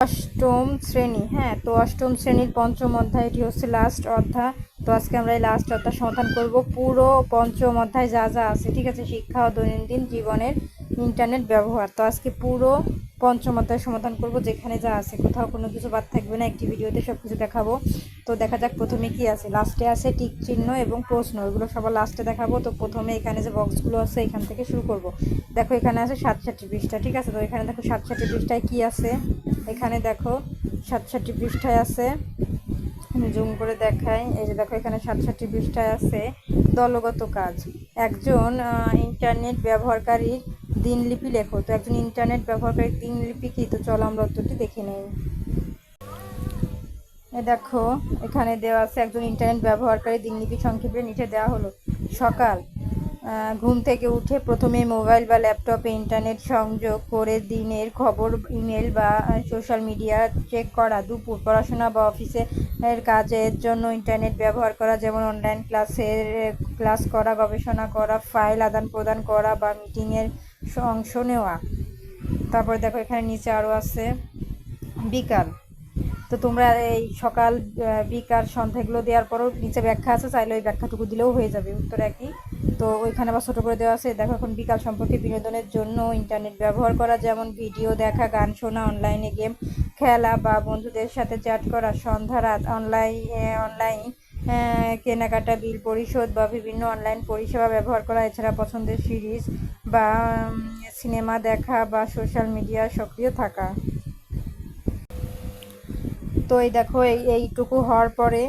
অষ্টম শ্রেণি হ্যাঁ তো অষ্টম শ্রেণির পঞ্চম অধ্যায় এটি হচ্ছে লাস্ট অধ্যায়। তো আজকে আমরা এই লাস্ট অধ্যায় সমাধান করব। পুরো পঞ্চম অধ্যায় যা যা আছে, ঠিক আছে? শিক্ষা ও দৈনন্দিন জীবনের ইন্টারনেট ব্যবহার। তো আজকে পুরো পঞ্চম অধ্যায় সমাধান করব, যেখানে যা আছে। কোথাও কোনো কিছু বাদ থাকবে না, একটি ভিডিওতে সব কিছু দেখাবো। তো দেখা যাক প্রথমে কি আছে। লাস্টে আছে টিক চিহ্ন এবং প্রশ্ন। এগুলো সবার লাস্টে দেখাবো। তো প্রথমে এখানে যে বক্সগুলো আছে, এখান থেকে শুরু করব। দেখো এখানে আছে সাতষট্টি পৃষ্ঠা, ঠিক আছে? তো এখানে দেখো সাতষট্টি পৃষ্ঠায় কি আছে? এখানে দেখো সাতষট্টি পৃষ্ঠায় আছে। জুম করে দেখাই। এই যে দেখো এখানে সাতষট্টি পৃষ্ঠায় আছে দলগত কাজ। একজন ইন্টারনেট ব্যবহারকারীর দিনলিপি লেখো। তো একজন ইন্টারনেট ব্যবহারকারীর দিনলিপি কি? তো চলো আমরা উত্তরটি দেখে নেই। এ দেখো, এখানে দেওয়া আছে একজন ইন্টারনেট ব্যবহারকারী দিনলিপি সংক্ষেপে নিচে দেওয়া হলো, সকাল ঘুম থেকে উঠে প্রথমে মোবাইল বা ল্যাপটপে ইন্টারনেট সংযোগ করে দিনের খবর ইমেল বা সোশ্যাল মিডিয়া চেক করা, দুপুর পড়াশোনা বা অফিসে এর কাজের জন্য ইন্টারনেট ব্যবহার করা, যেমন অনলাইন ক্লাসের ক্লাস করা, গবেষণা করা ফাইল আদান প্রদান করা বা মিটিংয়ের অংশ নেওয়া। তারপরে দেখো এখানে নিচে আরও আছে বিকাল। তো তোমরা এই সকাল বিকাল সন্ধ্যাগুলো দেওয়ার পরও নিচে ব্যাখ্যা আছে, চাইলে ওই ব্যাখ্যাটুকু দিলেও হয়ে যাবে, উত্তর একই। তো ওইখানে আবার ছোটো করে দেওয়া আছে, দেখো এখন বিকাল সম্পর্কে বিনোদনের জন্য ইন্টারনেট ব্যবহার করা, যেমন ভিডিও দেখা, গান শোনা, অনলাইনে গেম খেলা বা বন্ধুদের সাথে চ্যাট করা, সন্ধ্যা রাত অনলাইন অনলাইন কেনাকাটা, বিল পরিশোধ বা বিভিন্ন অনলাইন পরিষেবা ব্যবহার করা, এছাড়া পছন্দের সিরিজ বা সিনেমা দেখা বা সোশ্যাল মিডিয়া সক্রিয় থাকা। তো এই দেখো, এই, এইটুকু হওয়ার পরে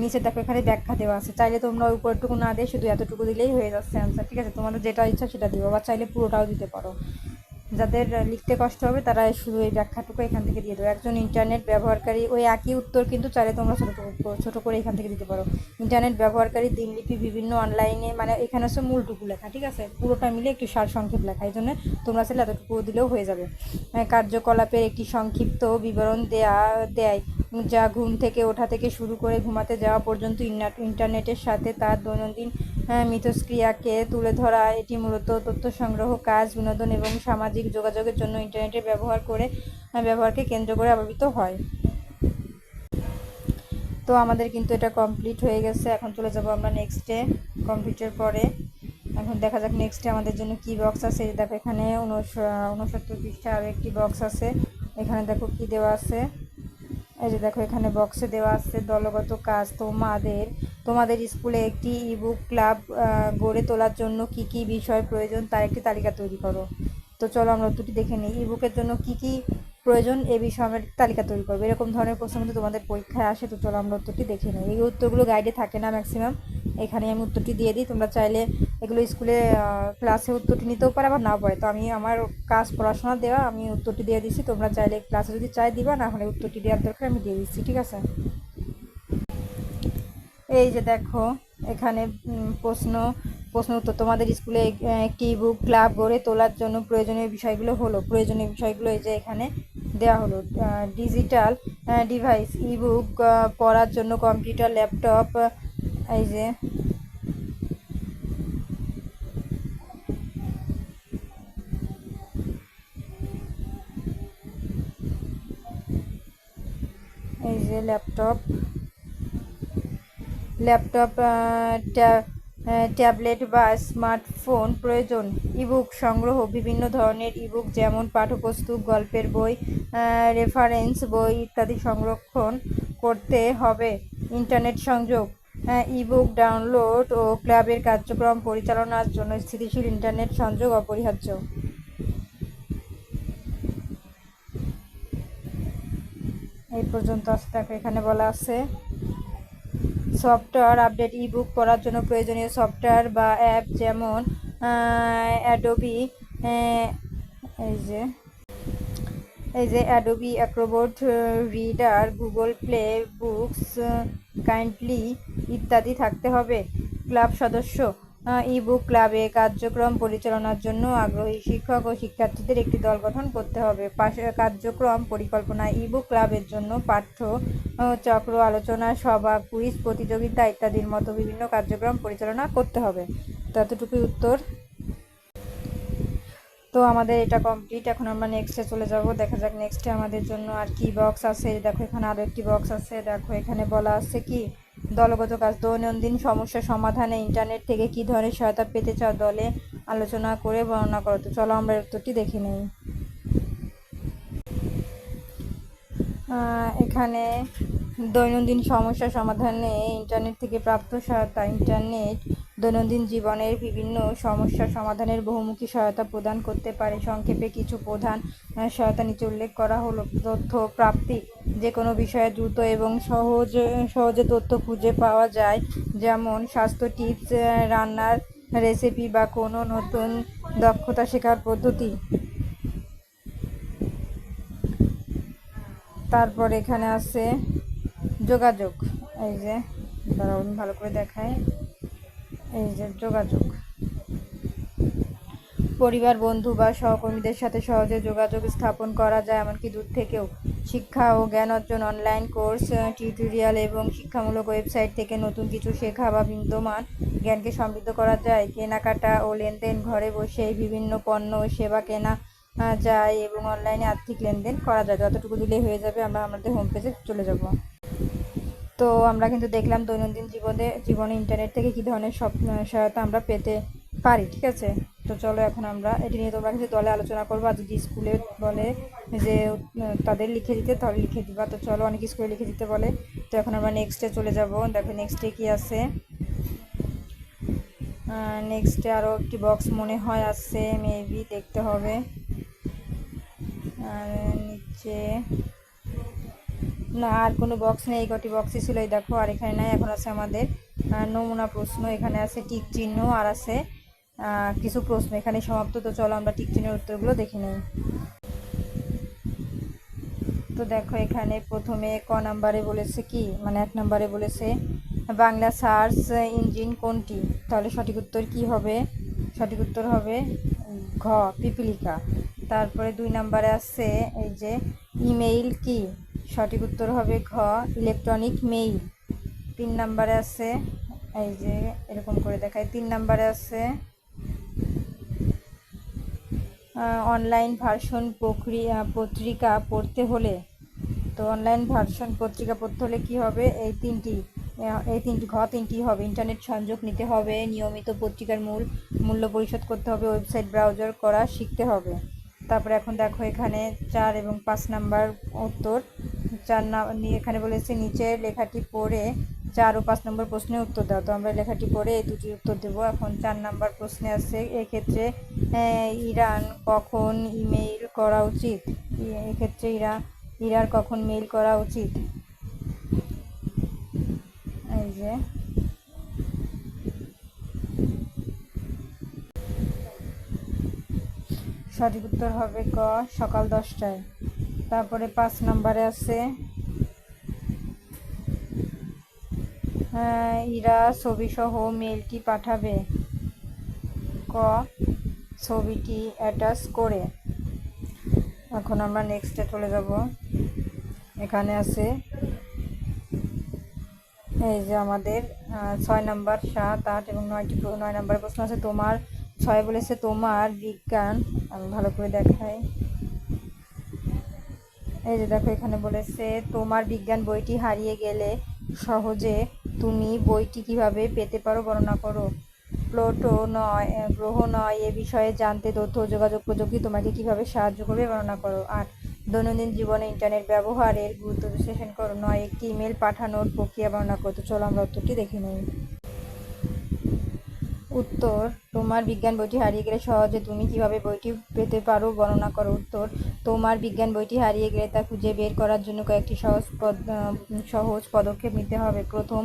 নিচে দেখো এখানে ব্যাখ্যা দেওয়া আছে। চাইলে তোমরা উপরটুকু না দিয়ে শুধু এতটুকু দিলেই হয়ে যাচ্ছে অ্যান্সার ঠিক আছে? তোমাদের যেটা ইচ্ছা সেটা দিও, বা চাইলে পুরোটাও দিতে পারো। যাদের লিখতে কষ্ট হবে তারা শুধু এই ব্যাখ্যাটুকু এখান থেকে দিয়ে দেবো। একজন ইন্টারনেট ব্যবহারকারী, ওই একই উত্তর কিন্তু চাইলে তোমরা ছোটো ছোটো করে এখান থেকে দিতে পারো। ইন্টারনেট ব্যবহারকারী দিনলিপি বিভিন্ন অনলাইনে মানে এখানে হচ্ছে মূলটুকু লেখা, ঠিক আছে? পুরোটা মিলে একটু সার সংক্ষেপ লেখা, এই জন্য তোমরা চাইলে এতটুকু দিলেও হয়ে যাবে। কার্যকলাপের একটি সংক্ষিপ্ত বিবরণ দেয়া, দেয়। যা ঘুম থেকে ওঠা থেকে শুরু করে ঘুমাতে যাওয়া পর্যন্ত ইন্টারনেটের সাথে তার দৈনন্দিন মিথস্ক্রিয়াকে তুলে ধরা এটি মূলত তথ্য সংগ্রহ কাজ বিনোদন এবং সামাজিক যোগাযোগের জন্য ইন্টারনেটের ব্যবহার করে আহ, ব্যবহারকে কেন্দ্র করে আবির্ভূত হয়। তো আমাদের কিন্তু এটা কমপ্লিট হয়ে গেছে। এখন চলে যাব আমরা নেক্সটে কমপ্লিটের পরে। এখন দেখা যাক নেক্সটে আমাদের জন্য কি বক্স আছে। দেখো এখানে উনসত্তর পৃষ্ঠা আরও একটি বক্স আছে। এখানে দেখো কি দেওয়া আছে। এই যে দেখো, এখানে বক্সে দেওয়া আছে দলগত কাজ তোমাদের তোমাদের স্কুলে একটি ইবুক ক্লাব গড়ে তোলার জন্য কি কি বিষয় প্রয়োজন তার একটি তালিকা তৈরি করো। তো চলো আমরা দুটি দেখে নিই। ইবুকের জন্য কি কি প্রয়োজন এ বিষয়ে আমরা তালিকা তৈরি করব। এরকম ধরনের প্রশ্ন কিন্তু তোমাদের পরীক্ষায় আসে, তো চলো আমরা উত্তরটি দেখে নিই। এই উত্তরগুলো গাইডে থাকে না ম্যাক্সিমাম এখানে আমি উত্তরটি দিয়ে দিই। তোমরা চাইলে এগুলো স্কুলে ক্লাসে উত্তরটি নিতেও পারে, আবার নাও পারে তো আমি আমার কাজ পড়াশোনা দেওয়া, আমি উত্তরটি দিয়ে দিচ্ছি তোমরা চাইলে ক্লাসে যদি চাই দিবা, না হলে উত্তরটি দেওয়ার দরকার আমি দিয়ে দিচ্ছি, ঠিক আছে? এই যে দেখো, এখানে প্রশ্ন প্রশ্ন উত্তর। তোমাদের স্কুলে এক- একটি বুক ক্লাব গড়ে তোলার জন্য প্রয়োজনীয় বিষয়গুলো হলো, প্রয়োজনীয় বিষয়গুলো এই যে এখানে দেওয়া হলো ডিজিটাল ডিভাইস ইবুক পড়ার জন্য কম্পিউটার ল্যাপটপ এই যে। এই যে ল্যাপটপ ল্যাপটপ ট্যাবলেট বা স্মার্টফোন প্রয়োজন। ইবুক সংগ্রহ, বিভিন্ন ধরনের ইবুক যেমন পাঠ্যপুস্তক, গল্পের বই রেফারেন্স বই ইত্যাদি সংরক্ষণ করতে হবে। ইন্টারনেট সংযোগ ইবুক ডাউনলোড ও ক্লাবের কার্যক্রম পরিচালনার জন্য স্থিতিশীল ইন্টারনেট সংযোগ অপরিহার্য। এই পর্যন্ত আসতে এখানে বলা আছে সফটওয়্যার আপডেট ইবুক করার জন্য প্রয়োজনীয় সফটওয়্যার বা অ্যাপ যেমন অ্যাডোবি এই যে এই যে Adobe Acrobat Reader Google Play Books Kindle ইত্যাদি থাকতে হবে। ক্লাব সদস্য ইবুক ক্লাবে কার্যক্রম পরিচালনার জন্য আগ্রহী শিক্ষক ও শিক্ষার্থীদের একটি দল গঠন করতে হবে। কার্যক্রম পরিকল্পনা ইবুক ক্লাবের জন্য পাঠ্য চক্র, আলোচনা, সভা কুইজ প্রতিযোগিতা ইত্যাদির মতো বিভিন্ন কার্যক্রম পরিচালনা করতে হবে। ততটুকুই উত্তর। তো আমাদের এটা কমপ্লিট এখন আমরা নেক্সটে চলে যাব। দেখা যাক নেক্সটে আমাদের জন্য আর কি বক্স আছে। দেখো, এখানে আরও একটি বক্স আছে। দেখো, এখানে বলা আছে কি, দলগত কাজ, দৈনন্দিন সমস্যা সমাধানে ইন্টারনেট থেকে কি ধরনের সহায়তা পেতে চাও দলে আলোচনা করে বর্ণনা করো। তো চলো আমরা উত্তরটি দেখে নিই। এখানে দৈনন্দিন সমস্যা সমাধানে ইন্টারনেট থেকে প্রাপ্ত সহায়তা ইন্টারনেট দৈনন্দিন জীবনের বিভিন্ন সমস্যা সমাধানের বহুমুখী সহায়তা প্রদান করতে পারে। সংক্ষেপে কিছু প্রধান সহায়তা নিচে উল্লেখ করা হলো, তথ্য প্রাপ্তি যে কোনো বিষয়ে দ্রুত এবং সহজ, সহজে তথ্য খুঁজে পাওয়া যায়, যেমন স্বাস্থ্য টিপস রান্নার রেসিপি বা কোনো নতুন দক্ষতা শেখার পদ্ধতি। তারপর এখানে আছে যোগাযোগ। এই যে আমি ভালো করে দেখাই। এই যে যোগাযোগ। পরিবার, বন্ধু বা সহকর্মীদের সাথে সহজে যোগাযোগ স্থাপন করা যায়, এমনকি দূর থেকেও। শিক্ষা ও জ্ঞান অর্জন অনলাইন কোর্স টিউটোরিয়াল এবং শিক্ষামূলক ওয়েবসাইট থেকে নতুন কিছু শেখা বা বিদ্যমান জ্ঞানকে সমৃদ্ধ করা যায়। কেনাকাটা ও লেনদেন, ঘরে বসেই বিভিন্ন পণ্য ও সেবা কেনা যায় এবং অনলাইনে আর্থিক লেনদেন করা যায়। যতটুকু দিলেই হয়ে যাবে। আমরা আমাদের হোম পেজে চলে যাব। তো আমরা কিন্তু দেখলাম দৈনন্দিন জীবনে জীবনে ইন্টারনেট থেকে কী ধরনের সব সহায়তা আমরা পেতে পারি, ঠিক আছে? তো চলো এখন আমরা এটি নিয়ে তোমরা কিছু দলে আলোচনা করব। আর যদি স্কুলে বলে যে, তাদের লিখে দিতে তাহলে লিখে দিবা। তো চলো অনেক স্কুলে লিখে দিতে বলে। তো এখন আমরা নেক্সটে চলে যাব। দেখো নেক্সটে কি আছে? নেক্সটে আরও একটি বক্স মনে হয় আছে মেবি দেখতে হবে। আর নিচে না, আর কোনো বক্স নেই, কটি বক্সই ছিল, এই দেখো, আর এখানে নাই, এখন আছে আমাদের নমুনা প্রশ্ন, এখানে আছে টিক চিহ্ন, আর আছে কিছু প্রশ্ন, এখানে সমাপ্ত, তো চলো আমরা টিক চিহ্নের উত্তরগুলো দেখে নিই। তো দেখো, এখানে প্রথমে ক নাম্বারে বলেছে কি? মানে এক নাম্বারে বলেছে, বাংলা সার্চ ইঞ্জিন কোনটি? তাহলে সঠিক উত্তর কি হবে? সঠিক উত্তর হবে ঘ, পিপিলিকা। তারপরে দুই নাম্বারে আছে, এই যে, ইমেইল কি? সঠিক উত্তর হবে ঘ ইলেকট্রনিক মেইল তিন নাম্বারে আছে, এই যে এরকম করে দেখায় তিন নাম্বারে আছে অনলাইন ভার্সন প্রক্রিয়া পত্রিকা পড়তে হলে। তো অনলাইন ভার্সন পত্রিকা পড়তে হলে কী হবে? এই তিনটি এই তিনটি, ঘ তিনটি হবে। ইন্টারনেট সংযোগ নিতে হবে, নিয়মিত পত্রিকার মূল, মূল্য পরিশোধ করতে হবে ওয়েবসাইট ব্রাউজার করা শিখতে হবে। তারপরে এখন দেখো এখানে চার এবং পাঁচ নাম্বার উত্তর। চার না নি- এখানে বলেছে নিচে লেখাটি পড়ে চার ও পাঁচ নম্বর প্রশ্নের উত্তর দাও। তো আমরা লেখাটি পড়ে এই দুটি উত্তর দেবো। এখন চার নাম্বার প্রশ্নে আছে, এক্ষেত্রে ইরান কখন ইমেইল করা উচিত? এক্ষেত্রে ইরা, ইরার কখন মেইল করা উচিত? এই যে সঠিক উত্তর হবে ক, সকাল দশটায়। তারপরে পাঁচ নম্বরে আছে ইরা ছবিসহ মেলটি পাঠাবে? ক, ছবিটি অ্যাটাচ করে। এখন আমরা নেক্সটে চলে যাব। এখানে আছে, এই যে আমাদের ছয় নাম্বার, সাত, আট এবং নয়টি, নয় নাম্বার প্রশ্ন আছে, তোমার ছয় বলেছে তোমার বিজ্ঞান। আমি ভালো করে দেখাই। এই যে দেখো, এখানে বলেছে, তোমার বিজ্ঞান বইটি হারিয়ে গেলে সহজে তুমি বইটি কীভাবে পেতে পারো বর্ণনা করো। প্লোটো নয় গ্রহ নয়, এ বিষয়ে জানতে, তথ্য, যোগাযোগ প্রযুক্তি তোমাকে কীভাবে সাহায্য করবে বর্ণনা করো। আট, দৈনন্দিন জীবনে ইন্টারনেট ব্যবহারের গুরুত্ব বিশ্লেষণ করো। নয়, একটি ইমেল পাঠানোর প্রক্রিয়া বর্ণনা করো। তো চলো আমরা উত্তরটি দেখে নিই। উত্তর, তোমার বিজ্ঞান বইটি হারিয়ে গেলে সহজে তুমি কীভাবে বইটি পেতে পারো? বর্ণনা করো। উত্তর, তোমার বিজ্ঞান বইটি হারিয়ে গেলে তা খুঁজে বের করার জন্য কয়েকটি সহজ পদ সহজ পদক্ষেপ নিতে হবে। প্রথম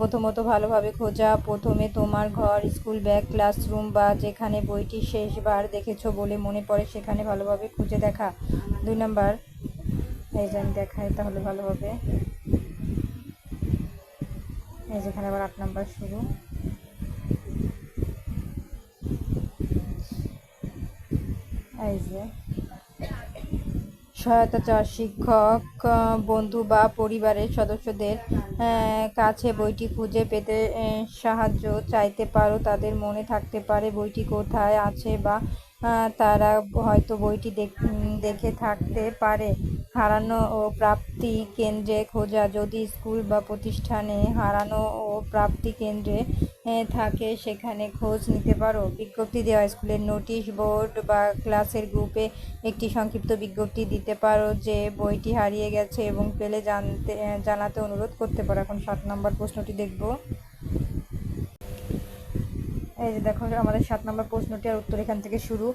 প্রথমত ভালোভাবে খোঁজা। প্রথমে তোমার ঘর, স্কুল ব্যাগ, ক্লাসরুম বা যেখানে বইটি শেষবার দেখেছ বলে মনে পড়ে সেখানে ভালোভাবে খুঁজে দেখা। দুই নম্বর, এই যে আমি দেখাই তাহলে ভালো হবে এই যেখানে আবার আট নাম্বার শুরু। এই যে। সহায়তা চাওয়া শিক্ষক বন্ধু বা পরিবারের সদস্যদের কাছে বইটি খুঁজে পেতে সাহায্য চাইতে পারো। তাদের মনে থাকতে পারে বইটি কোথায় আছে বা তারা হয়তো বইটি দেখ- দেখে থাকতে পারে। হারানো ও প্রাপ্তি কেন্দ্রে খোঁজা। যদি স্কুল বা প্রতিষ্ঠানে হারানো ও প্রাপ্তি কেন্দ্রে থাকে, সেখানে খোঁজ নিতে পারো। বিজ্ঞপ্তি দেওয়া, স্কুলের নোটিশ বোর্ড বা ক্লাসের গ্রুপে একটি সংক্ষিপ্ত বিজ্ঞপ্তি দিতে পারো যে বইটি হারিয়ে গেছে এবং পেলে জানতে জানাতে অনুরোধ করতে পারো। এখন সাত নম্বর প্রশ্নটি দেখব। এই যে দেখো, আমাদের সাত নম্বর প্রশ্নটি আর উত্তর এখান থেকে শুরু।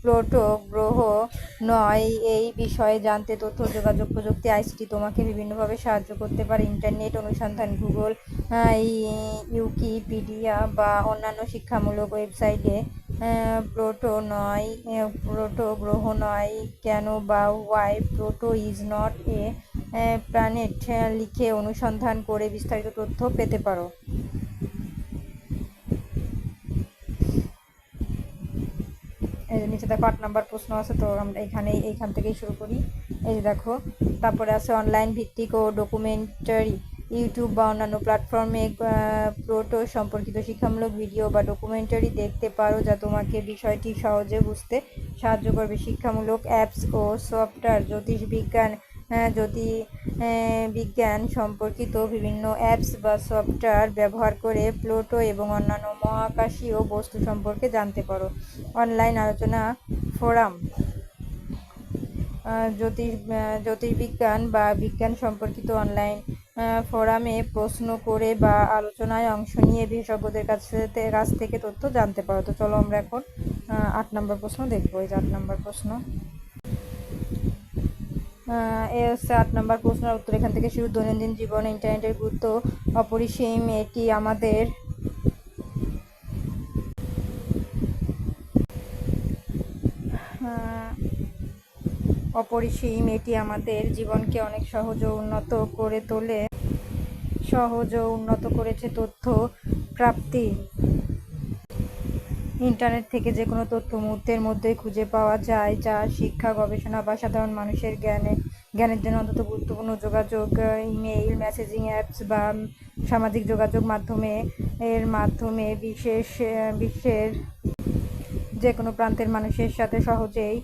প্লোটো গ্রহ নয়, এই বিষয়ে জানতে তথ্য, যোগাযোগ প্রযুক্তি, আইসিটি তোমাকে বিভিন্নভাবে সাহায্য করতে পারে। ইন্টারনেট অনুসন্ধান, গুগল ইউকিপিডিয়া বা অন্যান্য শিক্ষামূলক ওয়েবসাইটে প্রোটো নয় প্রোটো গ্রহ নয়, কেন বা why Pluto is not a planet লিখে অনুসন্ধান করে বিস্তারিত তথ্য পেতে পারো এই যে নিচে দেখো আট নাম্বার প্রশ্ন আছে, তো আমরা এখানে এইখান থেকেই শুরু করি। এই যে দেখো, তারপরে আছে অনলাইন ভিত্তিক ও ডকুমেন্টারি ইউটিউব বা অন্যান্য প্ল্যাটফর্মে প্রোটো সম্পর্কিত শিক্ষামূলক ভিডিও বা ডকুমেন্টারি দেখতে পারো, যা তোমাকে বিষয়টি সহজে বুঝতে সাহায্য করবে। শিক্ষামূলক অ্যাপস ও সফটওয়্যার জ্যোতিষ বিজ্ঞান আহ, জ্যোতি বিজ্ঞান সম্পর্কিত বিভিন্ন অ্যাপস বা সফটওয়্যার ব্যবহার করে প্লুটো এবং অন্যান্য মহাকাশীয় বস্তু সম্পর্কে জানতে পারো। অনলাইন আলোচনা ফোরাম জ্যোতিষ জ্যোতির্বিজ্ঞান বা বিজ্ঞান সম্পর্কিত অনলাইন ফোরামে প্রশ্ন করে বা আলোচনায় অংশ নিয়ে বিশেষজ্ঞদের কাছে কাছ থেকে তথ্য জানতে পারো। তো চলো আমরা এখন আট নম্বর প্রশ্ন দেখব। এই যে আট নম্বর প্রশ্ন। এ হচ্ছে আট নম্বর প্রশ্নের উত্তর। এখান থেকে শুরু। দৈনন্দিন জীবনে ইন্টারনেটের গুরুত্ব অপরিসীম, এটি আমাদের অপরিসীম, এটি আমাদের জীবনকে অনেক সহজ ও উন্নত করে তোলে, সহজ ও উন্নত করেছে তথ্য প্রাপ্তি। ইন্টারনেট থেকে যে কোনো তথ্য মুহূর্তের মধ্যেই খুঁজে পাওয়া যায়, যা শিক্ষা, গবেষণা বা সাধারণ মানুষের জ্ঞানে, জ্ঞানের জন্য অন্তত গুরুত্বপূর্ণ যোগাযোগ, ইমেইল, মেসেজিং অ্যাপস বা সামাজিক যোগাযোগ মাধ্যমে, এর মাধ্যমে বিশেষ, বিশ্বের যে কোনো প্রান্তের মানুষের সাথে সহজেই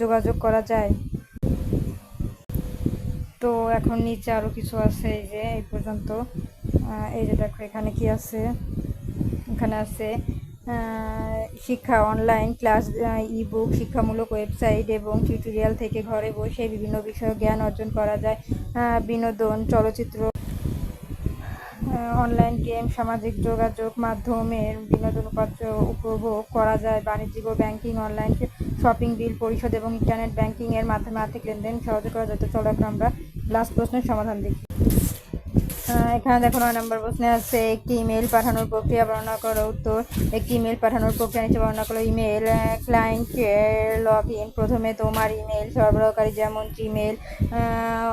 যোগাযোগ করা যায়। তো এখন নিচে আরও কিছু আছে, এই যে এই পর্যন্ত। এই যে দেখো এখানে কি আছে? এখানে আছে শিক্ষা অনলাইন ক্লাস ই বুক শিক্ষামূলক ওয়েবসাইট এবং টিউটোরিয়াল থেকে ঘরে বসে বিভিন্ন বিষয়ে জ্ঞান অর্জন করা যায়। বিনোদন, চলচ্চিত্র অনলাইন গেম সামাজিক যোগাযোগ মাধ্যমের বিনোদন উপাত্র উপভোগ করা যায়। বাণিজ্যিক ও ব্যাংকিং অনলাইন শপিং বিল পরিশোধ এবং ইন্টারনেট ব্যাংকিং এর মাধ্যমে আর্থিক লেনদেন সহজে করা যায়। তো চলো আমরা লাস্ট প্রশ্নের সমাধান দেখি। এখানে দেখো নয় নম্বর প্রশ্নে আছে, একটি ইমেল পাঠানোর প্রক্রিয়া বর্ণনা করো। উত্তর, একটি ইমেল পাঠানোর প্রক্রিয়া নিচে বর্ণনা করো। ইমেল ক্লায়েন্ট লগ ইন প্রথমে তোমার ইমেল সরবরাহকারী যেমন জিমেল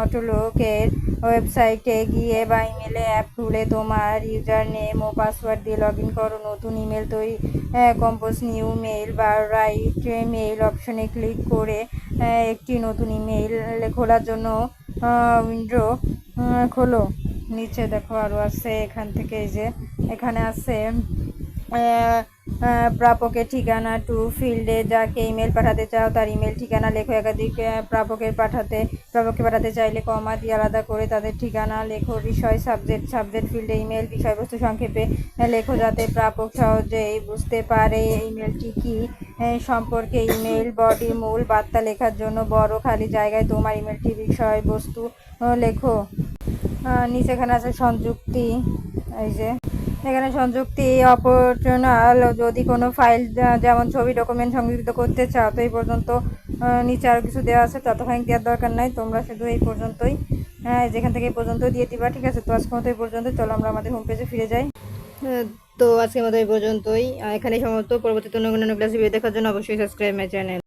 অটোলোকের ওয়েবসাইটে গিয়ে বা ইমেলে অ্যাপ খুলে তোমার ইউজার নেম ও পাসওয়ার্ড দিয়ে লগ ইন করো। নতুন ইমেল তৈরি কম্পোজ নিউ মেইল বা রাইট মেইল অপশনে ক্লিক করে একটি নতুন ইমেল খোলার জন্য উইন্ডো খোলো। নিচে দেখো আরও আছে, এখান থেকে এই যে, এখানে আছে প্রাপকের ঠিকানা টু ফিল্ডে যাকে ইমেল পাঠাতে চাও তার ইমেল ঠিকানা লেখো, একাধিক প্রাপকের পাঠাতে, প্রাপককে পাঠাতে চাইলে কমা দিয়ে আলাদা করে তাদের ঠিকানা লেখো, বিষয় সাবজেক্ট সাবজেক্ট ফিল্ডে ইমেল বিষয়বস্তু সংক্ষেপে লেখো যাতে প্রাপক সহজেই বুঝতে পারে ইমেলটি কি সম্পর্কে ইমেল বডি মূল, বার্তা লেখার জন্য বড় খালি জায়গায় তোমার ইমেলটি বিষয়বস্তু লেখো। নিচে এখানে আছে সংযুক্তি, এই যে। এখানে সংযুক্তি অপশনাল যদি কোনো ফাইল যেমন ছবি ডকুমেন্ট সংযুক্ত করতে চাও, তো এই পর্যন্ত নিচে আরও কিছু দেওয়া আছে ততখানি দেওয়ার দরকার নাই, তোমরা শুধু এই পর্যন্তই হ্যাঁ যেখান থেকে এই পর্যন্ত দিয়ে দিবা, ঠিক আছে? তো আজকের মতো এই পর্যন্ত, চলো আমরা আমাদের হোম পেজে ফিরে যাই। তো আজকের মতো এই পর্যন্তই এখানে সমস্ত পরবর্তীতে অন্য অন্য ক্লাস দেখার জন্য অবশ্যই সাবস্ক্রাইব মাই চ্যানেল